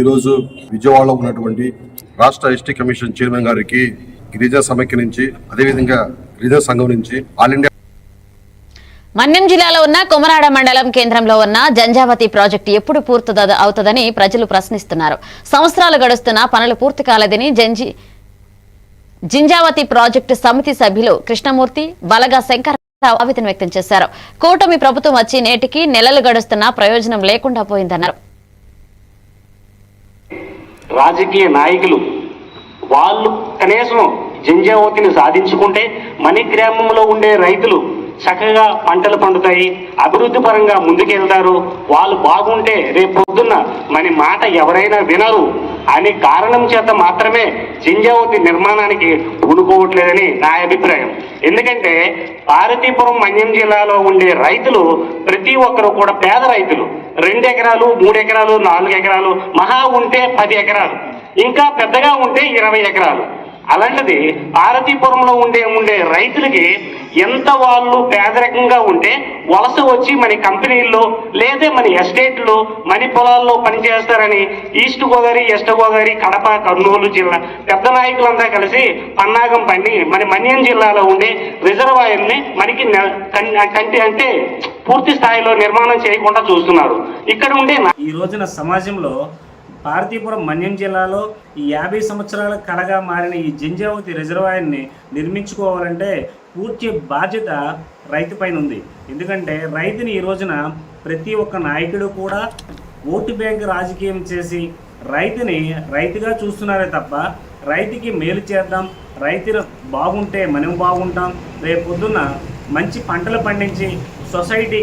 ఈరోజు విజయవాడలో ఉన్నటువంటి రాష్ట్ర ఎస్టీ కమిషన్ చైర్మన్ గారికి గిరిజా సమైక్య నుంచి అదేవిధంగా గిరిజా సంఘం నుంచి ఆల్ ఇండియా మన్యం జిల్లాలో ఉన్న కొమరాడ మండలం కేంద్రంలో ఉన్న జంజావతి ప్రాజెక్టు ఎప్పుడు పూర్తి అవుతుందని ప్రజలు ప్రశ్నిస్తున్నారు. సంవత్సరాలు గడుస్తున్నా పనులు పూర్తి కాలేదని జంజి జింజావతి ప్రాజెక్టు సమితి సభ్యులు కృష్ణమూర్తి బలగా శంకర్ ఆవేదన వ్యక్తం చేశారు. కూటమి ప్రభుత్వం వచ్చి నేటికి నెలలు గడుస్తున్నా ప్రయోజనం లేకుండా పోయిందన్నారు. రాజకీయ నాయకులు. వాళ్ళు కనీసం జంజావతిని సాధించుకుంటే మన గ్రామంలో ఉండే రైతులు చక్కగా పంటలు పండుతాయి అభివృద్ధి పరంగా ముందుకెళ్తారు వాళ్ళు బాగుంటే రేపు పొద్దున్న మన మాట ఎవరైనా వినరు. అనే కారణం చేత మాత్రమే జింజావతి నిర్మాణానికి పూనుకోవట్లేదని నా అభిప్రాయం. ఎందుకంటే భారతీపురం మన్యం జిల్లాలో ఉండే రైతులు ప్రతి ఒక్కరు కూడా పేద రైతులు. రెండు ఎకరాలు మూడు ఎకరాలు నాలుగు ఎకరాలు మహా ఉంటే పది ఎకరాలు. ఇంకా పెద్దగా ఉంటే ఇరవై ఎకరాలు. అలాంటిది భారతీపురంలో ఉండే ఉండే రైతులకి ఎంత వాళ్ళు పేదరికంగా ఉంటే వలస వచ్చి మన కంపెనీల్లో లేదా మన ఎస్టేట్లో మన పొలాల్లో పనిచేస్తారని ఈస్ట్ గోదావరి వెస్ట్ గోదావరి కడప కర్నూలు జిల్లా పెద్ద నాయకులంతా కలిసి పన్నాగం పన్ని మన మన్యం జిల్లాలో ఉండే రిజర్వాయర్ని మనకి కంటి అంటే పూర్తి స్థాయిలో నిర్మాణం చేయకుండా చూస్తున్నారు. ఇక్కడ ఉండే ఈ రోజున సమాజంలో పార్తీపురం మన్యం జిల్లాలో ఈ యాభై సంవత్సరాల కళగా మారిన ఈ జంజావతి రిజర్వాయర్ని నిర్మించుకోవాలంటే పూర్తి బాధ్యత రైతు పైన ఉంది. ఎందుకంటే రైతుని ఈ రోజున ప్రతి ఒక్క నాయకుడు కూడా ఓటు బ్యాంక్ రాజకీయం చేసి రైతుని రైతుగా చూస్తున్నారే తప్ప రైతుకి మేలు చేద్దాం రైతులు బాగుంటే మనం బాగుంటాం రేపు పొద్దున్న మంచి పంటలు పండించి సొసైటీ